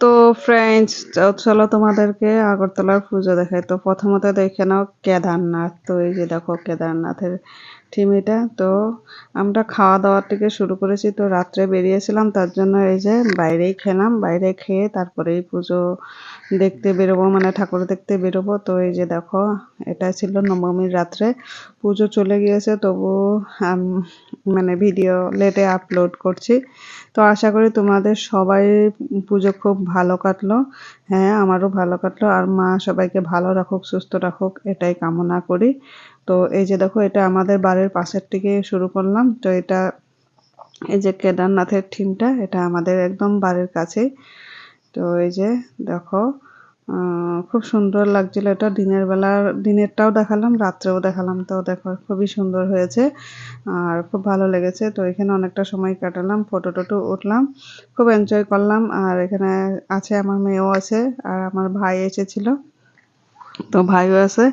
তো ফ্রেন্ডস চলো তোমাদেরকে আগরতলার পুজো দেখাই। তো প্রথমত দেখে নাও কেদারনাথ। তো এই যে দেখো কেদারনাথের থিম এটা। তো আমরা খাওয়া দাওয়ার থেকে শুরু করেছি। তো রাত্রে বেরিয়েছিলাম, তার জন্য এই যে বাইরেই খেলাম। বাইরে খেয়ে তারপরেই পুজো দেখতে বেরোবো মানে ঠাকুর দেখতে বেরোবো। তো এই যে দেখো, এটা ছিল নবমীর রাত্রে। পুজো চলে গিয়েছে, তবু মানে ভিডিও লেটে আপলোড করছি। তো আশা করি তোমাদের সবাই পুজো খুব ভালো কাটলো। হ্যাঁ আমারও ভালো কাটলো। আর মা সবাইকে ভালো রাখুক, সুস্থ রাখুক, এটাই কামনা করি। তো এই যে দেখো, এটা আমাদের বাড়ির পাশের থেকে শুরু করলাম। তো এটা এই যে কেদারনাথের থিমটা এটা আমাদের একদম বাড়ির কাছেই। তো এই যে দেখো খুব সুন্দর লাগছিল এটা। দিনের বেলা, দিনেরটাও দেখালাম, রাত্রেও দেখালাম। তো দেখো, খুবই সুন্দর হয়েছে আর খুব ভালো লেগেছে। তো এখানে অনেকটা সময় কাটালাম, ফটো টটো উঠলাম, খুব এনজয় করলাম। আর এখানে আছে, আমার মেয়েও আছে আর আমার ভাই এসেছিল। তো ভাইও আছে।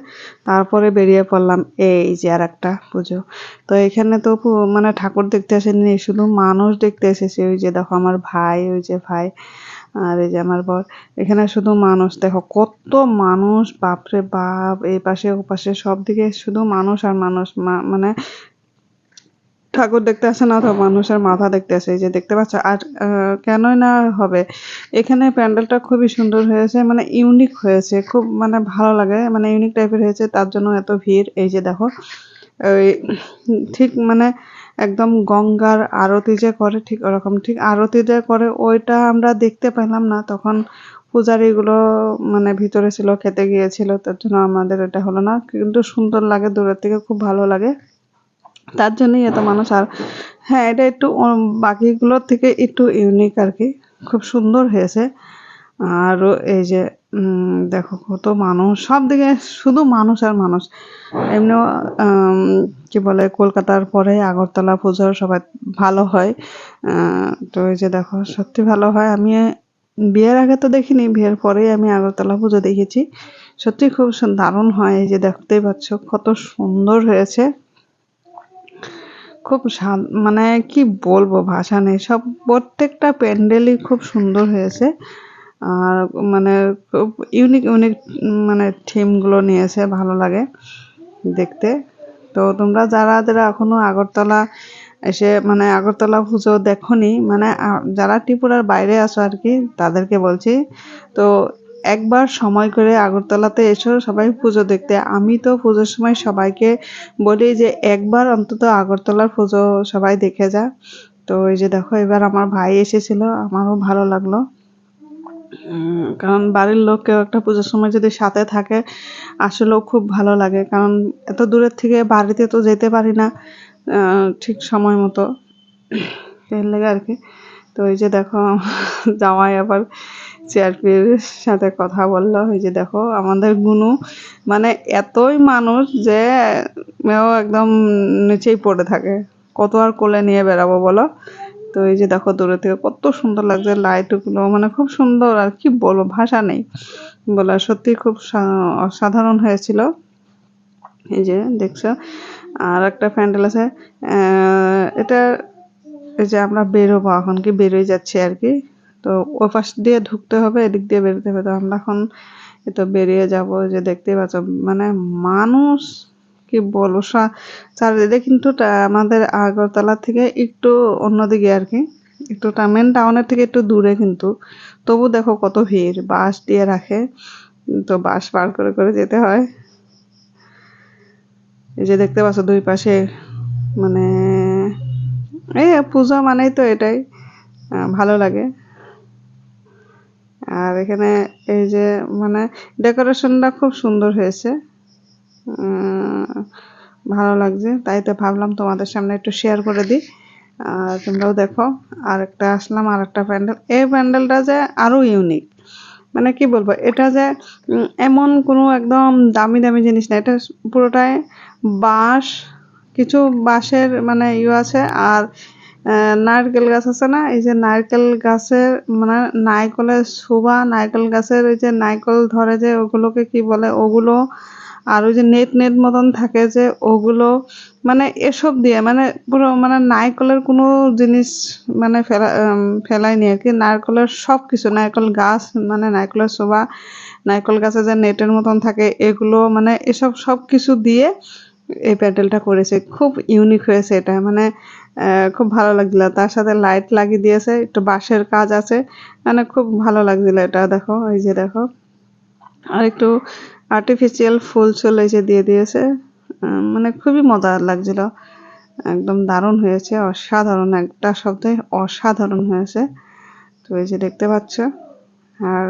তারপরে বেরিয়ে পড়লাম। এই যে আর একটা পুজো। তো এখানে তো মানে ঠাকুর দেখতে আসেনি, শুধু মানুষ দেখতে এসেছে। ওই যে দেখো আমার ভাই, ওই যে ভাই, আর এই যে আমার বর। এখানে শুধু মানুষ। দেখো কত মানুষ, বাপরে বাপ। এই পাশে ও পাশে সব দিকে শুধু মানুষ আর মানুষ। মানে ঠাকুর দেখতে আসে না তো মানুষের মাথা দেখতে আসে, এই যে দেখতে পাচ্ছ। আর কেনই না হবে? এখানে প্যান্ডেলটা খুবই সুন্দর হয়েছে মানে ইউনিক হয়েছে, খুব মানে ভালো লাগে মানে ইউনিক টাইপের হয়েছে, তার জন্য এত ভিড়। এই যে দেখো ঠিক মানে একদম গঙ্গার আরতি যে করে, ঠিক ওরকম, ঠিক আরতি যে করে, ওইটা আমরা দেখতে পেলাম না। তখন পূজারিগুলো মানে ভিতরে ছিল, খেতে গিয়েছিল, তার জন্য আমাদের এটা হলো না। কিন্তু সুন্দর লাগে, দূরের থেকে খুব ভালো লাগে। তার জন্যই এত মানুষ আর হ্যাঁ এটা একটু বাকিগুলোর থেকে একটু ইউনিক আর কি খুব সুন্দর হয়েছে। আর এই যে দেখো কত মানুষ, সব দিকে শুধু মানুষ আর মানুষ। এমনিও কি বলে, কলকাতার পরে আগরতলা পুজো সবাই ভালো হয়। তো এই যে দেখো, সত্যি ভালো হয়। আমি বিয়ের আগে তো দেখিনি, বিয়ের পরেই আমি আগরতলা পুজো দেখেছি। সত্যি খুব দারুণ হয়। এই যে দেখতেই পাচ্ছ, কত সুন্দর হয়েছে। খুব মানে কি বলব ভাষা নেই। সব, প্রত্যেকটা প্যান্ডেলই খুব সুন্দর হয়েছে। আর মানে খুব ইউনিক ইউনিক মানে থিমগুলো নিয়েছে, ভালো লাগে দেখতে। তো তোমরা যারা যারা এখনও আগরতলা এসে মানে আগরতলা পুজো দেখনি মানে যারা ত্রিপুরার বাইরে আসো আর কি, তাদেরকে বলছি, তো একবার সময় করে আগরতলাতে এসো, সবাই পুজো দেখতে। আমি তো পুজোর সময় সবাইকে বলি যে একবার অন্তত আগরতলার পুজো সবাই দেখে যা। তো এই যে দেখো, এবার আমার ভাই এসেছিল, আমারও ভালো লাগল। কারণ বাড়ির লোক কেউ একটা পুজোর সময় যদি সাথে থাকে, আসলেও খুব ভালো লাগে। কারণ এত দূরের থেকে বাড়িতে তো যেতে পারি না ঠিক সময় মতো। এর লেগে আর কি। তো এই যে দেখো, জামাই আবার সিআরপির সাথে কথা বলল ওই যে দেখো আমাদের গুনু মানে এতই মানুষ যে মেয়েও একদম নিচেই পড়ে থাকে। কত আর কোলে নিয়ে বেড়াবো বলো? তো এই যে দেখো দূরে থেকে কত সুন্দর লাগছে লাইটগুলো মানে খুব সুন্দর আর কি বলব, ভাষা নেই বলা সত্যি খুব অসাধারণ হয়েছিল। এই যে দেখছ, আর একটা প্যান্ডেল আছে এটা, এই যে আমরা বেরোবো, এখন কি বেরোয় যাচ্ছি আর কি। তো ওই পাশ দিয়ে ঢুকতে হবে, এদিক দিয়ে বেরোতে হবে। তো আমরা এখন তো বেরিয়ে যাব যে দেখতে পাচ্ছ মানে মানুষ, কি বলব চারিদিকে কিন্তু আমাদের আগরতলা থেকে একটু অন্যদিকে আর কি। একটু মেন টাউনের থেকে একটু দূরে কিন্তু। তবু দেখো কত ভিড় বাস দিয়ে রাখে, তো বাস পার করে করে যেতে হয়। এই যে দেখতে পাচ্ছ দুই পাশে মানে এই পূজা মানেই তো এটাই ভালো লাগে। আর এখানে এই যে মানে ডেকোরেশনটা খুব সুন্দর হয়েছে। ভালো লাগছে। তাই তো ভাবলাম তোমাদের সামনে একটু শেয়ার করে দিই। আর তোমরাও দেখো আর একটা আসলাম আর একটা প্যান্ডেল। এই প্যান্ডেলটা যে আরও ইউনিক মানে কি বলব, এটা যে এমন কোনো একদম দামি দামি জিনিস না। এটা পুরোটাই বাঁশ, কিছু বাঁশের মানে ইয়ে আছে। আর নারকেল গাছ আছে না? এই যে নারকেল গাছের মানে নারকেলের শোভা নারকেল গাছের ওই যে নারকেল ধরে যে ওগুলোকে কি বলে? ওগুলো আর ওই যে নেট নেট মতন থাকে যে ওগুলো মানে এসব দিয়ে মানে পুরো মানে নারকলের কোনো জিনিস মানে ফেলা উম, ফেলাইনি আর কি। নারকলের সব কিছু নারকল গাছ মানে নারকলের শোভা নারকল গাছে যে নেটের মতন থাকে এগুলো মানে এসব সব কিছু দিয়ে এই প্যান্ডেলটা করেছে। খুব ইউনিক হয়েছে এটা। মানে খুব ভালো লাগছিল। তার সাথে লাইট লাগিয়ে দিয়েছে, একটু বাঁশের কাজ আছে। মানে খুব ভালো লাগছিল এটা, দেখো, এই যে দেখো। আর একটু আর্টিফিশিয়াল ফুল চুল এই যে দিয়ে দিয়েছে। মানে খুবই মজা লাগছিল। একদম দারুণ হয়েছে, অসাধারণ একটা শব্দে অসাধারণ হয়েছে। তো এই যে দেখতে পাচ্ছ। আর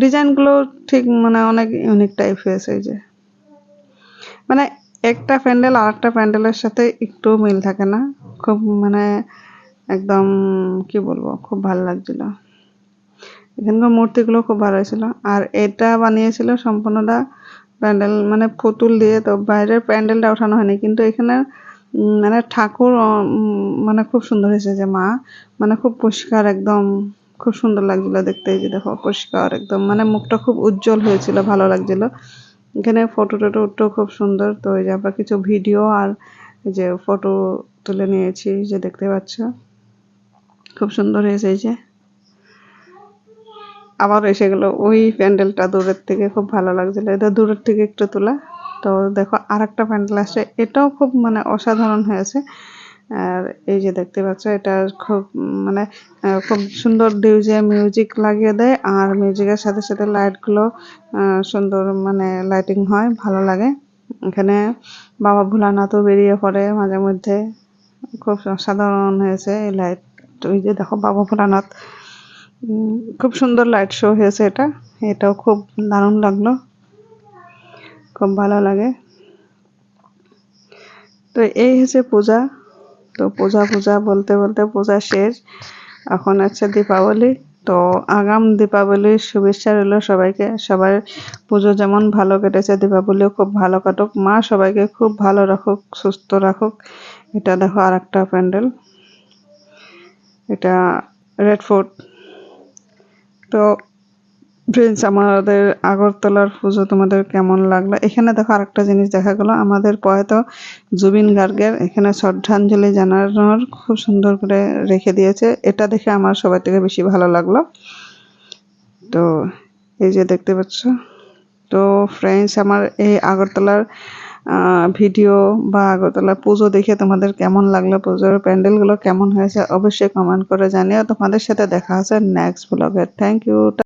ডিজাইনগুলো ঠিক মানে অনেক ইউনিক টাইপ হয়েছে এই যে। মানে একটা প্যান্ডেল আর একটা প্যান্ডেলের সাথে একটু মিল থাকে না। খুব মানে একদম, কি বলব, খুব ভালো লাগছিল। এখানকার মূর্তিগুলো খুব ভালো ছিল আর এটা বানিয়েছিল সম্পূর্ণটা প্যান্ডেল মানে পুতুল দিয়ে। তো বাইরের প্যান্ডেলটা ওঠানো হয়নি। কিন্তু এখানে মানে ঠাকুর মানে খুব সুন্দর হয়েছে যে মা মানে খুব পরিষ্কার একদম, খুব সুন্দর লাগছিল দেখতে। যে দেখো, পরিষ্কার একদম। মানে মুখটা খুব উজ্জ্বল হয়েছিল, ভালো লাগছিল। এখানে ফটো টটো উঠতেও খুব সুন্দর। তো এই যে আমরা কিছু ভিডিও আর যে ফটো তুলে নিয়েছি যে দেখতে পাচ্ছ। খুব সুন্দর হয়েছে এই যে। আবার এসে গেল ওই প্যান্ডেলটা দূরের থেকে, খুব ভালো লাগছিল। এটা দূরের থেকে একটু তোলা। তো দেখো আর একটা প্যান্ডেল আসছে। এটাও খুব মানে অসাধারণ হয়েছে। আর এই যে দেখতে পাচ্ছ, এটা খুব মানে খুব সুন্দর ডিউজে মিউজিক লাগিয়ে দেয়। আর মিউজিকের সাথে সাথে লাইটগুলো সুন্দর মানে লাইটিং হয়, ভালো লাগে। এখানে বাবা ভোলানাথও বেরিয়ে পড়ে মাঝে মধ্যে। খুব সাধারণ হয়েছে এই লাইট। ওই যে দেখো, বাবা ভোলানাথ। খুব সুন্দর লাইট শো হয়েছে এটা। এটাও খুব দারুণ লাগল। খুব ভালো লাগে। তো এই হচ্ছে পূজা। তো পূজা পূজা বলতে বলতে পূজা শেষ। এখন আছে দীপাবলি। তো আগাম দীপাবলির শুভেচ্ছা রইল সবাইকে। সবার পুজো যেমন ভালো কেটেছে, দীপাবলিও খুব ভালো কাটুক। মা সবাইকে খুব ভালো রাখুক, সুস্থ রাখুক। এটা দেখো আর একটা প্যান্ডেল। এটা রেড ফোর্ট। তো ফ্রেন্ডস আমাদের আগরতলার পুজো তোমাদের কেমন লাগল? এখানে দেখো আরেকটা জিনিস দেখা গেলো। আমাদের প্রয়াত জুবিন গার্গের এখানে শ্রদ্ধাঞ্জলি জানানোর খুব সুন্দর করে রেখে দিয়েছে। এটা দেখে আমার সবার থেকে বেশি ভালো লাগল। তো এই যে দেখতে পাচ্ছ। তো ফ্রেন্ডস আমার এই আগরতলার ভিডিও বা আগরতলার পুজো দেখে তোমাদের কেমন লাগল? পুজোর প্যান্ডেলগুলো কেমন হয়েছে? অবশ্যই কমেন্ট করে জানিও। তোমাদের সাথে দেখা আছে নেক্সট ব্লগে থ্যাংক ইউ